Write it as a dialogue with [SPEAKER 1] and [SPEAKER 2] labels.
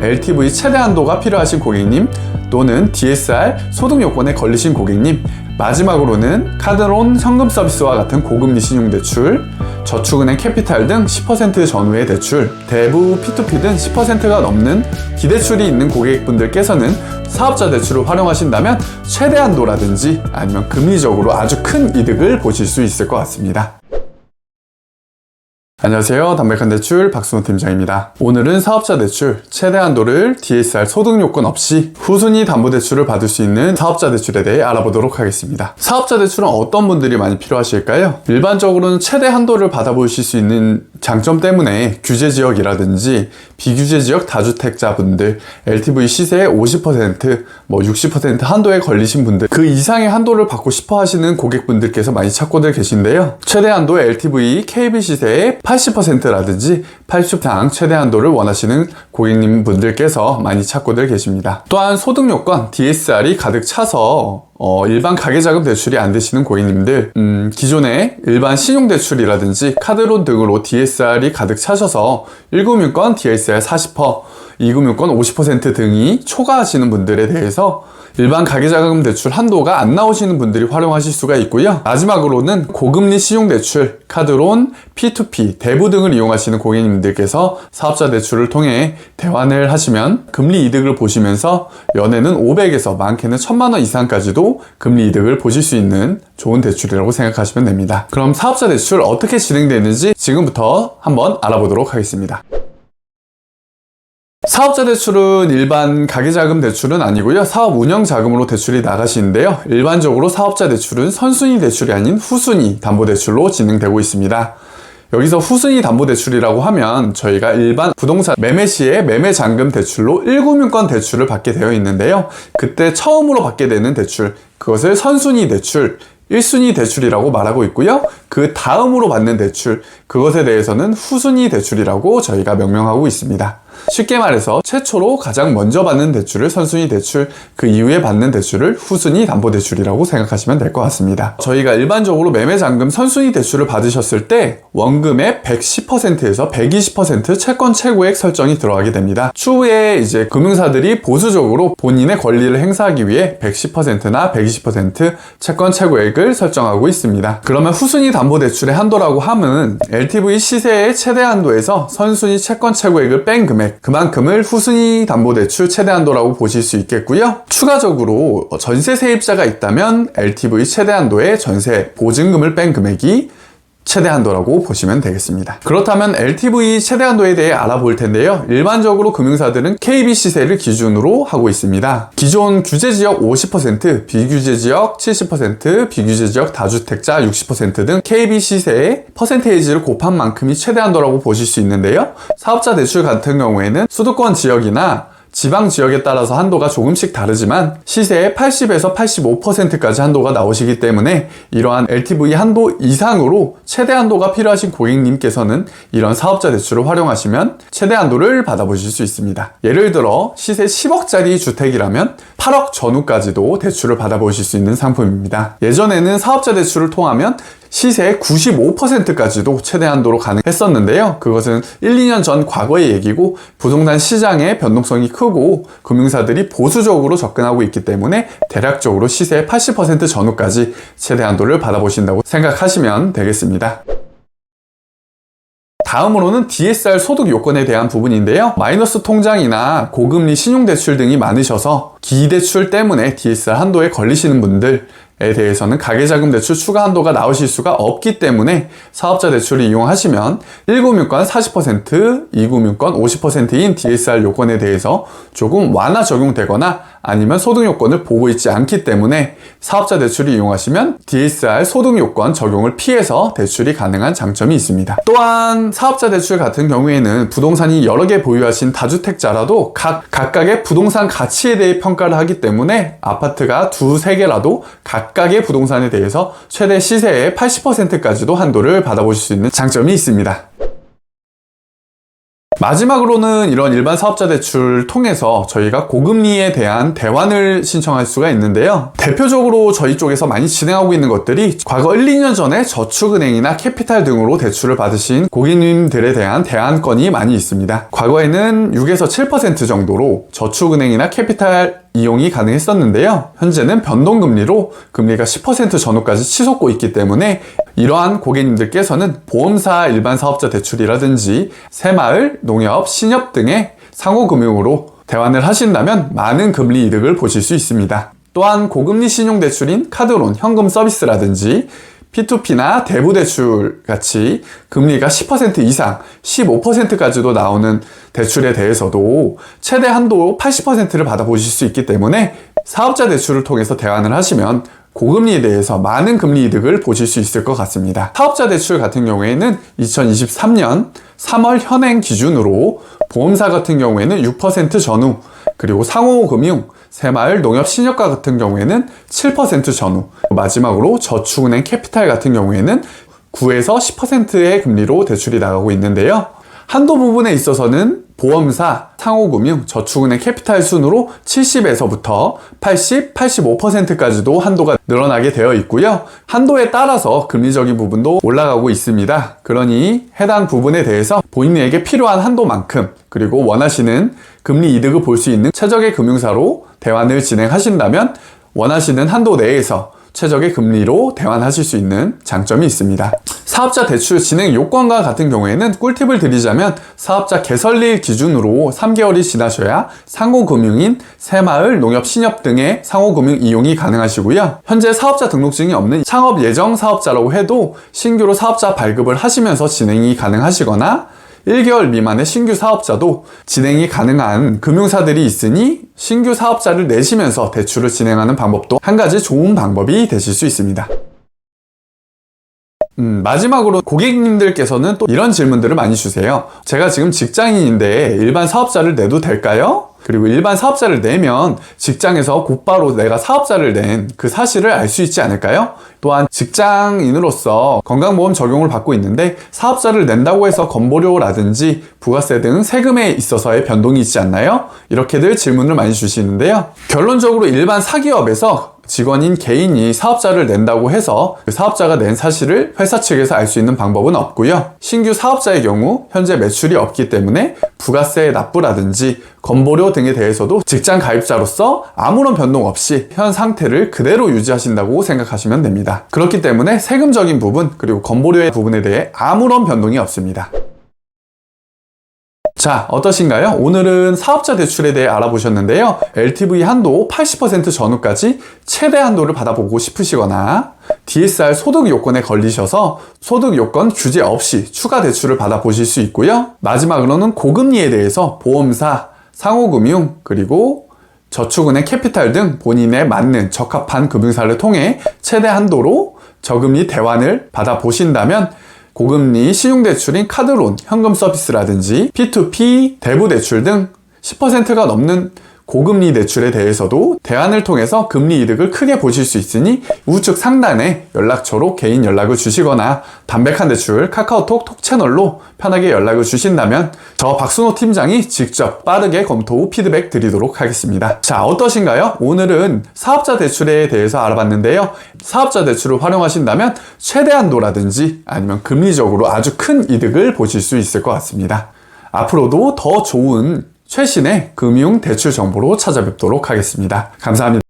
[SPEAKER 1] LTV 최대 한도가 필요하신 고객님 또는 DSR 소득 요건에 걸리신 고객님 마지막으로는 카드론 현금 서비스와 같은 고금리 신용대출 저축은행 캐피탈 등 10% 전후의 대출 대부 P2P 등 10%가 넘는 기대출이 있는 고객분들께서는 사업자 대출을 활용하신다면 최대 한도라든지 아니면 금리적으로 아주 큰 이득을 보실 수 있을 것 같습니다. 안녕하세요. 담백한 대출 박수호 팀장입니다. 오늘은 사업자 대출 최대 한도를 DSR 소득 요건 없이 후순위 담보 대출을 받을 수 있는 사업자 대출에 대해 알아보도록 하겠습니다. 사업자 대출은 어떤 분들이 많이 필요하실까요? 일반적으로는 최대 한도를 받아보실 수 있는 장점 때문에 규제 지역이라든지 비규제 지역 다주택자분들, LTV 시세의 50%, 뭐 60% 한도에 걸리신 분들, 그 이상의 한도를 받고 싶어 하시는 고객분들께서 많이 찾고들 계신데요. 최대 한도 LTV KB 시세의 80%라든지 80상 최대 한도를 원하시는 고객님 분들께서 많이 찾고들 계십니다. 또한 소득 요건 DSR이 가득 차서 어, 일반 가계자금 대출이 안 되시는 고객님들, 음, 기존에 일반 신용대출이라든지 카드론 등으로 DSR이 가득 차셔서 1금융권 DSR 40%, 2금융권 50% 등이 초과하시는 분들에 대해서 일반 가계자금 대출 한도가 안 나오시는 분들이 활용하실 수가 있고요. 마지막으로는 고금리 신용대출, 카드론, P2P, 대부 등을 이용하시는 고객님들께서 사업자 대출을 통해 대환을 하시면 금리 이득을 보시면서 연에는 500에서 많게는 1000만 원 이상까지도 금리 이득을 보실 수 있는 좋은 대출이라고 생각하시면 됩니다. 그럼 사업자 대출 어떻게 진행되는지 지금부터 한번 알아보도록 하겠습니다. 사업자 대출은 일반 가계자금 대출은 아니고요. 사업 운영 자금으로 대출이 나가시는데요. 일반적으로 사업자 대출은 선순위 대출이 아닌 후순위 담보대출로 진행되고 있습니다. 여기서 후순위 담보대출이라고 하면 저희가 일반 부동산 매매 시에 매매 잔금 대출로 1금융권 대출을 받게 되어 있는데요. 그때 처음으로 받게 되는 대출, 그것을 선순위 대출, 1순위 대출이라고 말하고 있고요. 그 다음으로 받는 대출, 그것에 대해서는 후순위 대출이라고 저희가 명명하고 있습니다. 쉽게 말해서 최초로 가장 먼저 받는 대출을 선순위 대출, 그 이후에 받는 대출을 후순위 담보대출이라고 생각하시면 될 것 같습니다. 저희가 일반적으로 매매잔금 선순위 대출을 받으셨을 때 원금의 110%에서 120% 채권 최고액 설정이 들어가게 됩니다. 추후에 이제 금융사들이 보수적으로 본인의 권리를 행사하기 위해 110%나 120% 채권 최고액을 설정하고 있습니다. 그러면 후순위 담보대출의 한도라고 함은 LTV 시세의 최대 한도에서 선순위 채권 최고액을 뺀 금액 그만큼을 후순위 담보대출 최대 한도라고 보실 수 있겠고요. 추가적으로 전세 세입자가 있다면 LTV 최대 한도의 전세 보증금을 뺀 금액이 최대 한도라고 보시면 되겠습니다. 그렇다면 LTV 최대 한도에 대해 알아볼 텐데요. 일반적으로 금융사들은 KB 시세를 기준으로 하고 있습니다. 기존 규제 지역 50%, 비규제 지역 70%, 비규제 지역 다주택자 60%등 KB 시세의 퍼센테이지를 곱한 만큼이 최대 한도라고 보실 수 있는데요. 사업자 대출 같은 경우에는 수도권 지역이나 지방 지역에 따라서 한도가 조금씩 다르지만 시세의 80에서 85%까지 한도가 나오시기 때문에 이러한 LTV 한도 이상으로 최대 한도가 필요하신 고객님께서는 이런 사업자 대출을 활용하시면 최대 한도를 받아보실 수 있습니다. 예를 들어 시세 10억짜리 주택이라면 8억 전후까지도 대출을 받아보실 수 있는 상품입니다. 예전에는 사업자 대출을 통하면 시세의 95%까지도 최대 한도로 가능했었는데요. 그것은 1, 2년 전 과거의 얘기고 부동산 시장의 변동성이 크고 금융사들이 보수적으로 접근하고 있기 때문에 대략적으로 시세의 80% 전후까지 최대 한도를 받아보신다고 생각하시면 되겠습니다. 다음으로는 DSR 소득 요건에 대한 부분인데요. 마이너스 통장이나 고금리 신용대출 등이 많으셔서 기대출 때문에 DSR 한도에 걸리시는 분들 에 대해서는 가계자금 대출 추가 한도가 나오실 수가 없기 때문에 사업자 대출을 이용하시면 1금융권 40%, 2금융권 50%인 DSR 요건에 대해서 조금 완화 적용되거나 아니면 소득 요건을 보고 있지 않기 때문에 사업자 대출을 이용하시면 DSR 소득 요건 적용을 피해서 대출이 가능한 장점이 있습니다. 또한 사업자 대출 같은 경우에는 부동산이 여러 개 보유하신 다주택자라도 각, 각각의 부동산 가치에 대해 평가를 하기 때문에 아파트가 두세 개라도 각각의 부동산에 대해서 최대 시세의 80%까지도 한도를 받아보실 수 있는 장점이 있습니다. 마지막으로는 이런 일반 사업자 대출 통해서 저희가 고금리에 대한 대환을 신청할 수가 있는데요. 대표적으로 저희 쪽에서 많이 진행하고 있는 것들이 과거 1, 2년 전에 저축은행이나 캐피탈 등으로 대출을 받으신 고객님들에 대한 대안건이 많이 있습니다. 과거에는 6에서 7% 정도로 저축은행이나 캐피탈 이용이 가능했었는데요. 현재는 변동금리로 금리가 10% 전후까지 치솟고 있기 때문에 이러한 고객님들께서는 보험사 일반 사업자 대출이라든지 새마을, 농협, 신협 등의 상호금융으로 대환을 하신다면 많은 금리 이득을 보실 수 있습니다. 또한 고금리 신용대출인 카드론, 현금 서비스라든지 P2P나 대부대출 같이 금리가 10% 이상, 15%까지도 나오는 대출에 대해서도 최대 한도 80%를 받아보실 수 있기 때문에 사업자 대출을 통해서 대환을 하시면 고금리에 대해서 많은 금리 이득을 보실 수 있을 것 같습니다. 사업자 대출 같은 경우에는 2023년 3월 현행 기준으로 보험사 같은 경우에는 6% 전후, 그리고 상호금융, 새마을 농협 신협가 같은 경우에는 7% 전후, 마지막으로 저축은행 캐피탈 같은 경우에는 9에서 10%의 금리로 대출이 나가고 있는데요. 한도 부분에 있어서는 보험사, 상호금융, 저축은행 캐피탈 순으로 70에서부터 80, 85%까지도 한도가 늘어나게 되어 있고요. 한도에 따라서 금리적인 부분도 올라가고 있습니다. 그러니 해당 부분에 대해서 본인에게 필요한 한도만큼 그리고 원하시는 금리 이득을 볼 수 있는 최적의 금융사로 대환을 진행하신다면 원하시는 한도 내에서 최적의 금리로 대환하실 수 있는 장점이 있습니다. 사업자 대출 진행 요건과 같은 경우에는 꿀팁을 드리자면 사업자 개설일 기준으로 3개월이 지나셔야 상호금융인 새마을, 농협, 신협 등의 상호금융 이용이 가능하시고요. 현재 사업자 등록증이 없는 창업 예정 사업자라고 해도 신규로 사업자 발급을 하시면서 진행이 가능하시거나 1개월 미만의 신규 사업자도 진행이 가능한 금융사들이 있으니 신규 사업자를 내시면서 대출을 진행하는 방법도 한 가지 좋은 방법이 되실 수 있습니다. 음, 마지막으로 고객님들께서는 또 이런 질문들을 많이 주세요. 제가 지금 직장인인데 일반 사업자를 내도 될까요? 그리고 일반 사업자를 내면 직장에서 곧바로 내가 사업자를 낸 그 사실을 알 수 있지 않을까요? 또한 직장인으로서 건강보험 적용을 받고 있는데 사업자를 낸다고 해서 건보료라든지 부가세 등 세금에 있어서의 변동이 있지 않나요? 이렇게들 질문을 많이 주시는데요. 결론적으로 일반 사기업에서 직원인 개인이 사업자를 낸다고 해서 그 사업자가 낸 사실을 회사 측에서 알 수 있는 방법은 없고요. 신규 사업자의 경우 현재 매출이 없기 때문에 부가세 납부라든지 건보료 등에 대해서도 직장 가입자로서 아무런 변동 없이 현 상태를 그대로 유지하신다고 생각하시면 됩니다. 그렇기 때문에 세금적인 부분 그리고 건보료의 부분에 대해 아무런 변동이 없습니다. 자, 어떠신가요? 오늘은 사업자 대출에 대해 알아보셨는데요. LTV 한도 80% 전후까지 최대 한도를 받아보고 싶으시거나 DSR 소득 요건에 걸리셔서 소득 요건 규제 없이 추가 대출을 받아보실 수 있고요. 마지막으로는 고금리에 대해서 보험사, 상호금융, 그리고 저축은행 캐피탈 등 본인에 맞는 적합한 금융사를 통해 최대 한도로 저금리 대환을 받아보신다면 고금리 신용대출인 카드론, 현금 서비스라든지 P2P, 대부대출 등 10%가 넘는 고금리 대출에 대해서도 대안을 통해서 금리 이득을 크게 보실 수 있으니 우측 상단에 연락처로 개인 연락을 주시거나 담백한 대출 카카오톡 톡 채널로 편하게 연락을 주신다면 저 박순호 팀장이 직접 빠르게 검토 후 피드백 드리도록 하겠습니다. 자, 어떠신가요? 오늘은 사업자 대출에 대해서 알아봤는데요. 사업자 대출을 활용하신다면 최대한도라든지 아니면 금리적으로 아주 큰 이득을 보실 수 있을 것 같습니다. 앞으로도 더 좋은 최신의 금융 대출 정보로 찾아뵙도록 하겠습니다. 감사합니다.